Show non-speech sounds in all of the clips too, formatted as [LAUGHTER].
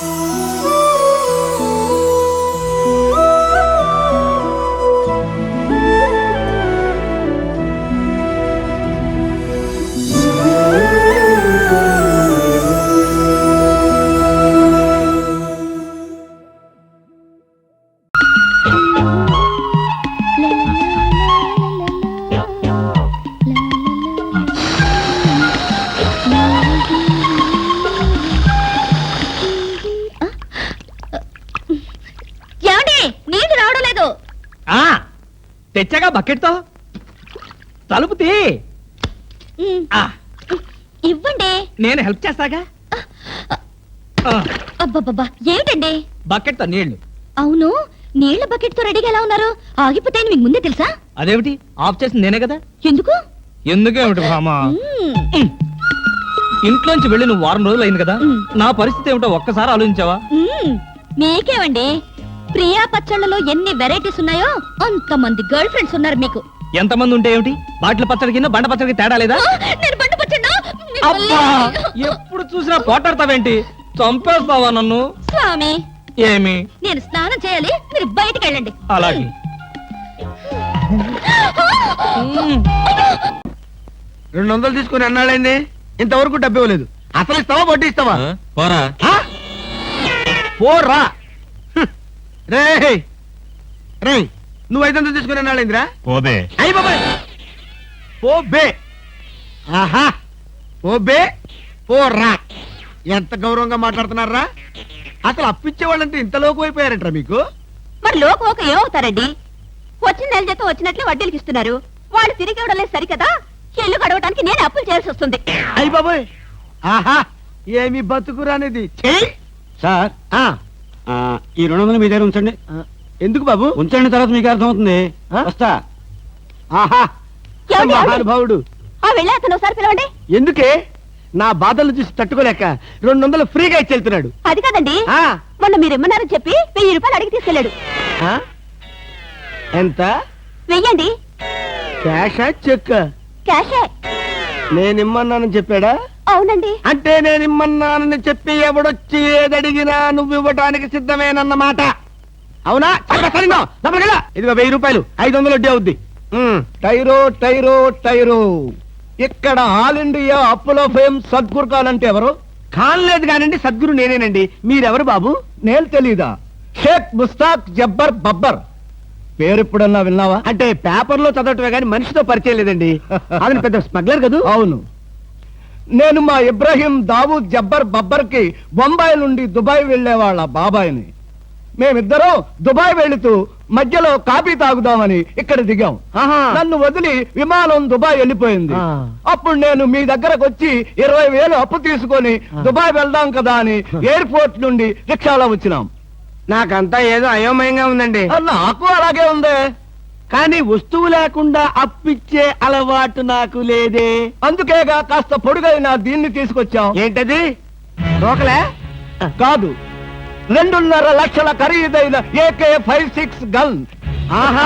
Música తెచ్చాగా బకెట్తో? తలుపు తీ. ఉమ్, ఆ, ఇవ్వండి. నేను హెల్ప్ చేస్తాగా? ఆ, అబ్బబ్బబ్బా ఏమిటండి? బకెట్తో నీళ్ళు. అవును నీళ్ళ బకెట్తో రెడీగా ఎలా ఉన్నారు? ఆగిపోతాయని మీకు ముందే తెలుసా? అదేమిటి? ఆఫ్ చేసింది నేనే కదా? ఎందుకు? ఎందుకేమిటి భామా? మ్మ్. ఇంట్లోంచి వెళ్ళి నువ్వు వారం రోజులు అయింది కదా. నా పరిస్థితి ఏమిటో ఒక్కసారి ఆలోచించావా. మీకేమండి? ప్రియా పచ్చళ్ళలో ఎన్ని వెరైటీస్ ఉన్నాయో అంతమంది గర్ల్ ఫ్రెండ్స్ ఉన్నారు మీకు. ఎంతమంది ఉంటే ఏమిటి? బాటిల్ పచ్చడి కింద బండ పచ్చడికి తేడా లేదా? ఆ, నేను బండి పచ్చడినా? అబ్బా! [LAUGHS] ఎప్పుడు చూసినా పోటాడతావేంటి? చంపేస్తావా నన్ను? స్వామి! ఏమి? నేను స్నానం చేయాలి మీరు బయటికి వెళ్ళండి. అలాగే. రెండు వందలు తీసుకుని అన్నాడైంది ఇంతవరకు డబ్బు ఇవ్వలేదు. అసలు ఇస్తావా వడ్డీ ఇస్తావా? పోరా. ఆ? పోరా. రేయ్! రేయ్ నువ్వు ఐదు వందలు తీసుకుని అన్నాడైందిరా పోదే. అయ్యి బాబాయ్! పో బే ఆహా! పో బే పోరా! ఎంత గౌరవంగా మాట్లాడుతున్నారా? అసలు అప్పిచ్చే వాళ్ళంటే ఇంత లోకు అయిపోయారంటారా మీకు? మరి లోకం ఒక ఏమవుతారండి? వచ్చిన నెల జీతం వచ్చినట్లే వడ్డీలకి ఇస్తున్నారు. వాళ్ళు తిరిగి ఇవ్వడం లేదు సరికదా? ఇల్లు గడవడానికి నేను అప్పులు చేయాల్సి వస్తుంది. అయ్యి బాబాయ్! ఆహా! ఏమి బతుకురానిది? సార్. ఆ, ఈ రెండు వందలు మీ దగ్గర ఉంచండి. ఎందుకు బాబు? ఉంచండి తర్వాత మీకు అర్థమవుతుంది. ఆ? వస్తా. ఆహా! ఏమండి, ఏమండి? మహానుభావుడు. ఆ వెళ్ళే అతను ఒకసారి పిలవండి. ఎందుకే? నా బాధలు చూసి తట్టుకోలేక రెండు వందలు ఫ్రీగా ఇచ్చి వెళ్తున్నాడు అది కాదండి. ఆ, మొన్న మీరు ఇమ్మన్నారని చెప్పి వెయ్యి రూపాయలు అడిగి తీసుకెళ్ళాడు. ఆ? ఎంత? వెయ్యండి. క్యాషా చెక్ క్యాషే. నేను ఇమ్మన్నానని చెప్పాడా? అవునండి. అంటే నేను ఇమ్మన్నానని చెప్పి ఎవడొచ్చి ఏదడిగినా నువ్వు ఇవ్వటానికి సిద్ధమేనన్నమాట. అవునా? సరిగ్గా. డబ్బులు ఇదిగో వెయ్యి రూపాయలు. ఐదు వందలు వడ్డీ అవుద్ది. టైరో టైరో టైరో. ఇక్కడ ఆల్ ఇండియా అప్పులో ఫేమ్ సద్గురు కాలంటే ఎవరు? కానలేదు కానండి సద్గురు నేనేనండి. మీరెవరు బాబు? నేను తెలీదా. షేక్ ముస్తాక్ జబ్బర్ బబ్బర్. పేరు ఎప్పుడన్నా విన్నావా? అంటే పేపర్లో చదవటమే కానీ మనిషితో పరిచయం లేదండి. [LAUGHS] అతను పెద్ద స్మగ్లర్ కదా? అవును. నేను మా ఇబ్రాహీం దావూద్ జబ్బర్ బబ్బర్కి బొంబాయి నుండి దుబాయ్ వెళ్ళే వాళ్ళ బాబాయిని. మేమిద్దరం దుబాయ్ వెళుతూ మధ్యలో కాఫీ తాగుదామని ఇక్కడ దిగాం. నన్ను వదిలి విమానం దుబాయ్ వెళ్ళిపోయింది. అప్పుడు నేను మీ దగ్గరకు వచ్చి ఇరవై వేలు అప్పు తీసుకొని దుబాయ్ వెళ్దాం కదా అని ఎయిర్పోర్ట్ నుండి రిక్షాలో వచ్చినాం. నాకంతా ఏదో అయోమయంగా ఉందండి. నాకు అలాగే ఉంది. కానీ వస్తువు లేకుండా అప్పిచ్చే అలవాటు నాకు లేదే. అందుకేగా కాస్త పొడుగైన దీన్ని తీసుకొచ్చాం ఏంటది? రోకలే? కాదు. రెండున్నర లక్షల ఖరీదైన ఏకే ఫైవ్ సిక్స్ గన్. ఆహా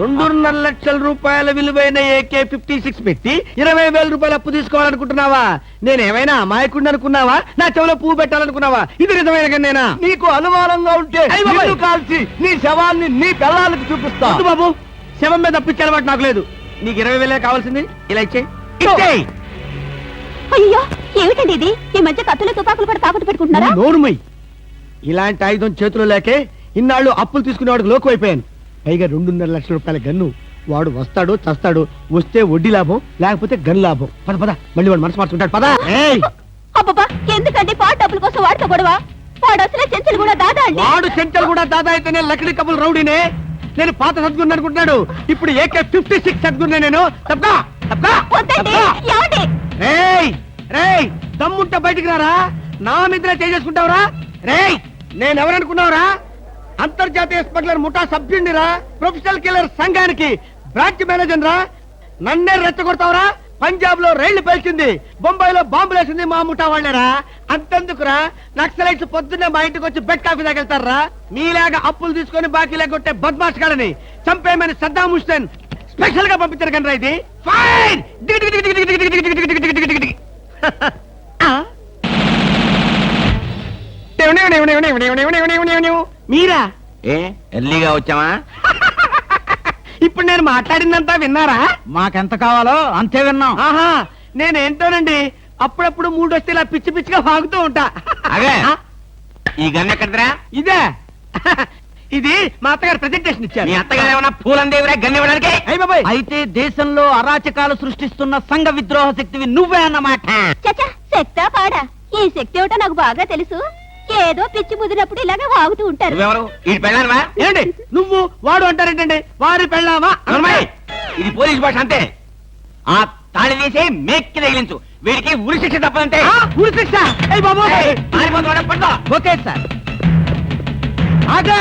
రెండున్నర లక్షల రూపాయల విలువైన ఏకే ఫిఫ్టీ సిక్స్ పెట్టి ఇరవై వేల రూపాయలు అప్పు తీసుకోవాలనుకుంటున్నావా? నేనేమైనా అమాయకుడిని అనుకున్నావా? నా చెవిలో పువ్వు పెట్టాలనుకున్నావా? ఇది నిజమైన గన్నేనా నీకు అనుమానంగా ఉంటే నిన్ను కాల్చి నీ శవాన్ని నీ పిల్లలకి చూపిస్తా. బాబు! శవం మీద అప్పిచ్చే అలవాటు నాకు లేదు. నీకు ఇరవై వేలే కావాల్సింది. ఇలా ఇచ్చే ఇచ్చేయ్! అయ్యో ఏమిటండి ఇది? ఈ మధ్య కత్తులు తుపాకులు కూడా తాకట్టు పెట్టుకుంటున్నారా? నోరుమై ఇలాంటి ఆయుధం చేతిలో లేకే ఇన్నాళ్ళు అప్పులు తీసుకునేవాడికి లోకు అయిపోయాను పైగా రెండున్నర లక్షల రూపాయల గన్ను వాడు వస్తాడు చస్తాడు వస్తే వడ్డీ లాభం లేకపోతే గన్ లాభం. పద పద. మళ్ళీ వాడు మనసు మార్చుకుంటాడు. పద. అబ్బబ్బా ఎందుకండి పాట డబ్బుల కోసం వాడితో గొడవ? వాడు అసలే చెంచలు కూడా దాదా అండి. వాడు చెంచలు కూడా దాదా అయితేనే లక్కడి కబుల్ రౌడీనే. నేను పాత సద్గురు అనుకుంటున్నాడు. ఇప్పుడు ఏకే ఫిఫ్టీ సిక్స్ సద్గురునే నేను. వద్దండి. ఏమండి? రేయ్! రేయ్! దమ్ముంటే బయటికి రారా? నా మీద చేసుకుంటావురా రేయ్! నేను ఎవరనుకున్నావురా? అంతర్జాతీయ స్మగ్లర్ ముఠా సభ్యుడిరా ప్రొఫెషనల్ కిల్లర్ సంఘానికి బ్రాంచ్ మేనేజర్ రా నన్నే రెచ్చగొడతావరా పంజాబ్లో రైళ్ళు పేల్చింది బొంబాయిలో బాంబులు లేసింది మా ముఠా వాళ్ళరా అంతెందుకురా నక్సలైట్స్ పొద్దున్నే మా ఇంటికి వచ్చి బెడ్ కాఫీ దాకెళ్తారా మీలాగా అప్పులు తీసుకొని బాకీ లేకొట్టే బద్మాష్ గాలని చంపేయమని సద్దాం హుస్సేన్ స్పెషల్గా పంపించారు కనరా ఇది ఫైన్ మీరా ఏ ఎల్లిగా వచ్చామా ఇప్పుడు నేను మాట్లాడిందంతా విన్నారా మాకెంత కావాలో అంతే విన్నాం ఆహా నేనేంటోనండి అప్పుడప్పుడు మూడు వస్తే ఇలా పిచ్చి పిచ్చిగా వాగుతూ ఉంటా అదే ఈ గన్ ఎక్కడరా ఇదే ఇది మా అత్తగారు ప్రెజెంటేషన్ ఇచ్చారు మీ అత్తగారు ఏమన్నా పూలందేవిరా గన్ ఇవ్వడానికి అయ్య బాబాయ్ అయితే దేశంలో అరాచకాలు సృష్టిస్తున్న సంఘ విద్రోహ శక్తివి నువ్వే అన్నమాట చచ్చా శక్తా పాడా ఈ శక్తి ఏమిటో నాకు బాగా తెలుసు ఏదో పిచ్చి ముదిరినప్పుడు ఇలాగే వాగుతూ ఉంటారు. నువ్వెవరు? ఈ పెళ్ళానవా? ఏంటి నువ్వు వాడు అంటారేంటండి? వారి పెళ్ళామా అమ్మాయి ఇది పోలీస్ భాష అంతే. ఆ తాళి తీసి మేక్కి తగిలించు. వీడికి ఉరి శిక్ష తప్పదంటే ఆ, ఉరి శిక్ష? ఏయ్? పట్టుకో. Okay sir. ఆగా.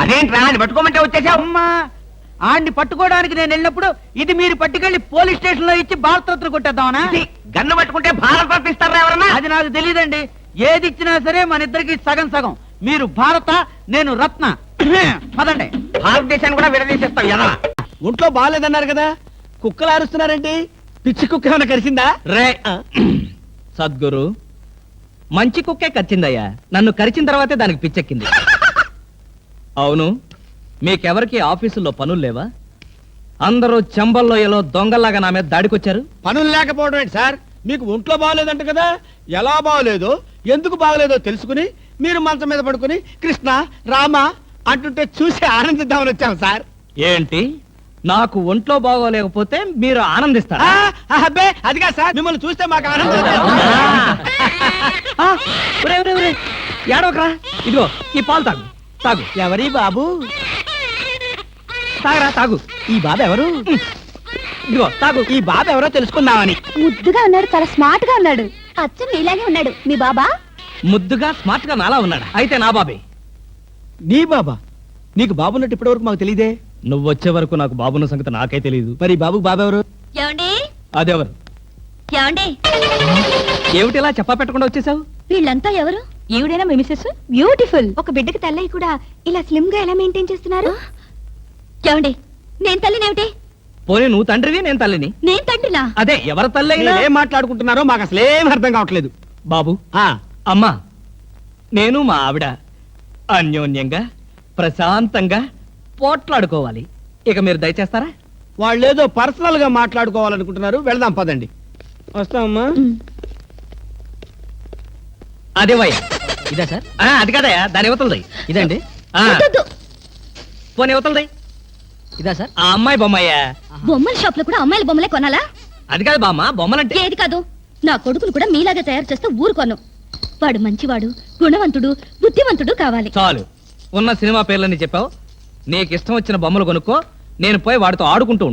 అదేంట్రా అని పట్టుకోమంటే వచ్చేసావు? అమ్మా ఆడిని పట్టుకోవడానికి నేను వెళ్ళినప్పుడు ఇది మీరు పట్టుకెళ్ళి పోలీస్ స్టేషన్లో ఇచ్చి భారతరత్న కొట్టేద్దామనా? గన్ను పట్టుకుంటే భారత రత్న ఇస్తారా ఎవరన్నా? అది నాకు తెలియదండి ఏది ఇచ్చినా సరే మన ఇద్దరికి సగం సగం. మీరు భారత నేను రత్న. [COUGHS] పదండి. భారతదేశాన్ని కూడా విడదీసేస్తావు ఎదవా? ఒంట్లో బాగాలేదన్నారు కదా? కుక్కలు అరుస్తున్నారేంటి పిచ్చి కుక్క ఏమైనా కరిసిందా? రే. [COUGHS] సద్గురు మంచి కుక్కే కచ్చిందయ్యా నన్ను కరిచిన తర్వాతే దానికి పిచ్చెక్కింది. [COUGHS] అవును మీకెవరికి ఆఫీసుల్లో పనులు లేవా? అందరూ చెంబల్లోయలో దొంగల్లాగా నా మీద దాడికొచ్చారు? పనులు లేకపోవడం ఏంటి సార్? మీకు ఒంట్లో బాగలేదంట కదా? ఎలా బాగలేదో ఎందుకు బాగలేదో తెలుసుకుని మీరు మంచం మీద పడుకుని కృష్ణ రామ అంటుంటే చూసి ఆనందిద్దామని వచ్చాం సార్. ఏంటి? నాకు ఒంట్లో బాగోలేకపోతే మీరు ఆనందిస్తారా? ఆ, అబ్బే అదిగా సార్ మిమ్మల్ని చూస్తే మాకు ఆనందం. ఆ, ఏడవకరా. ఇదిగో ఈ పాలు తాగు తాగు. ఎవరి బాబు? తాగరా తాగు. ఈ బాబు ఎవరు ఇదిగో తాగు. ఈ బాబు ఎవరో తెలుసుకుందామని. ముద్దుగా ఉన్నాడు చాలా స్మార్ట్గా ఉన్నాడు. అచ్చం మీలాగే ఉన్నాడు. మీ బాబా? ముద్దుగా స్మార్ట్గా నాలా ఉన్నాడు? అయితే నా బాబే. నీ బాబా? నీకు బాబున్నట్టు ఇప్పటివరకు మాకు తెలియదే నువ్వు వచ్చే వరకు నాకు బాబున్న సంగతి నాకే తెలియదు మరి ఈ బాబుకు బాబు ఎవరు ఏమండి? అదెవరు? ఏమండి? ఏమిటి ఇలా చెప్పా పెట్టకుండా వచ్చేసావు? వీళ్ళంతా ఎవరు? ఈవిడేనా మీ మిసెస్ బ్యూటిఫుల్. ఒక బిడ్డకి తల్లయి కూడా ఇలా స్లిమ్గా ఎలా మెయింటైన్ చేస్తున్నారు? ఏమండి? నేను తల్లినేమిటి పోనీ నువ్వు తండ్రివి నేను తల్లిని. నేను తండ్రినా? అదే ఎవరి తల్లి అయినా ఏం మాట్లాడుకుంటున్నారో మాకు అసలు ఏం అర్థం కావట్లేదు. బాబు ఆ. అమ్మా నేను మా ఆవిడ అన్యోన్యంగా ప్రశాంతంగా పోట్లాడుకోవాలి. ఇక మీరు దయచేస్తారా? వాళ్ళు ఏదో పర్సనల్గా మాట్లాడుకోవాలనుకుంటున్నారు. వెళ్దాం పదండి. వస్తామమ్మా అదే వయ్య. ఇదా సార్? అది కదయా దాని ఇవతలది. ఇదండి. ఆ, వద్దొద్దు. పోనీ ఇవతలది. ఇదా సార్? ఆ అమ్మాయి బొమ్మయ్యా. బొమ్మల షాప్లో కూడా అమ్మాయిల బొమ్మలే కొనాలా? అది కాదు బామ్మ బొమ్మలంటే ఏది కాదు. నా కొడుకును కూడా మీలాగే తయారు చేస్తే ఊరుకోను వాడు మంచివాడు గుణవంతుడు బుద్ధివంతుడు కావాలి. చాలు. ఉన్న సినిమా పేర్లన్నీ చెప్పావు. నీకు ఇష్టం వచ్చిన బొమ్మలు కొనుక్కో. నేను పోయి వాడితో ఆడుకుంటూ ఉంటాను